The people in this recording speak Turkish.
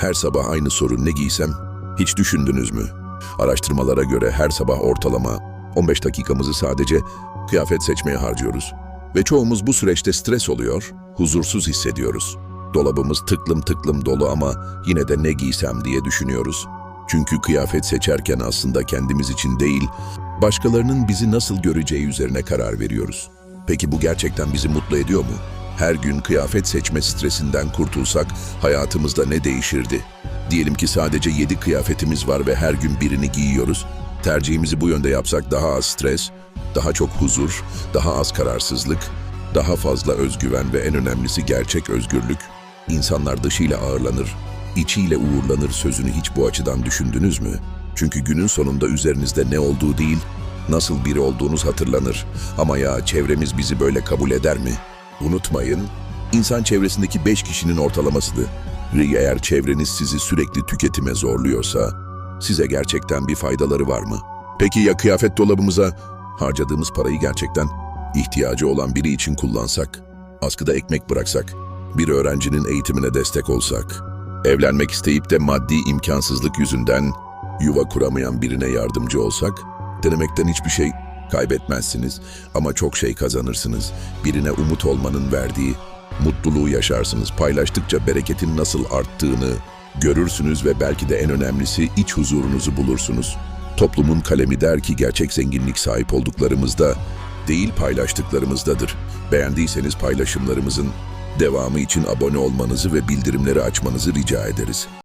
Her sabah aynı soru ne giysem? Hiç düşündünüz mü? Araştırmalara göre her sabah ortalama 15 dakikamızı sadece kıyafet seçmeye harcıyoruz. Ve çoğumuz bu süreçte stres oluyor, huzursuz hissediyoruz. Dolabımız tıklım tıklım dolu ama yine de ne giysem diye düşünüyoruz. Çünkü kıyafet seçerken aslında kendimiz için değil, başkalarının bizi nasıl göreceği üzerine karar veriyoruz. Peki bu gerçekten bizi mutlu ediyor mu? Her gün kıyafet seçme stresinden kurtulsak hayatımızda ne değişirdi? Diyelim ki sadece 7 kıyafetimiz var ve her gün birini giyiyoruz. Tercihimizi bu yönde yapsak daha az stres, daha çok huzur, daha az kararsızlık, daha fazla özgüven ve en önemlisi gerçek özgürlük. İnsanlar dışıyla ağırlanır, içiyle uğurlanır sözünü hiç bu açıdan düşündünüz mü? Çünkü günün sonunda üzerinizde ne olduğu değil, nasıl biri olduğunuz hatırlanır. Ama ya çevremiz bizi böyle kabul eder mi? Unutmayın, insan çevresindeki 5 kişinin ortalamasıdır. Ve eğer çevreniz sizi sürekli tüketime zorluyorsa, size gerçekten bir faydaları var mı? Peki ya kıyafet dolabımıza? Harcadığımız parayı gerçekten ihtiyacı olan biri için kullansak, askıda ekmek bıraksak, bir öğrencinin eğitimine destek olsak, evlenmek isteyip de maddi imkansızlık yüzünden yuva kuramayan birine yardımcı olsak, denemekten hiçbir şey kaybetmezsiniz ama çok şey kazanırsınız. Birine umut olmanın verdiği mutluluğu yaşarsınız. Paylaştıkça bereketin nasıl arttığını görürsünüz ve belki de en önemlisi iç huzurunuzu bulursunuz. Toplumun kalemi der ki gerçek zenginlik sahip olduklarımızda değil paylaştıklarımızdadır. Beğendiyseniz paylaşımlarımızın devamı için abone olmanızı ve bildirimleri açmanızı rica ederiz.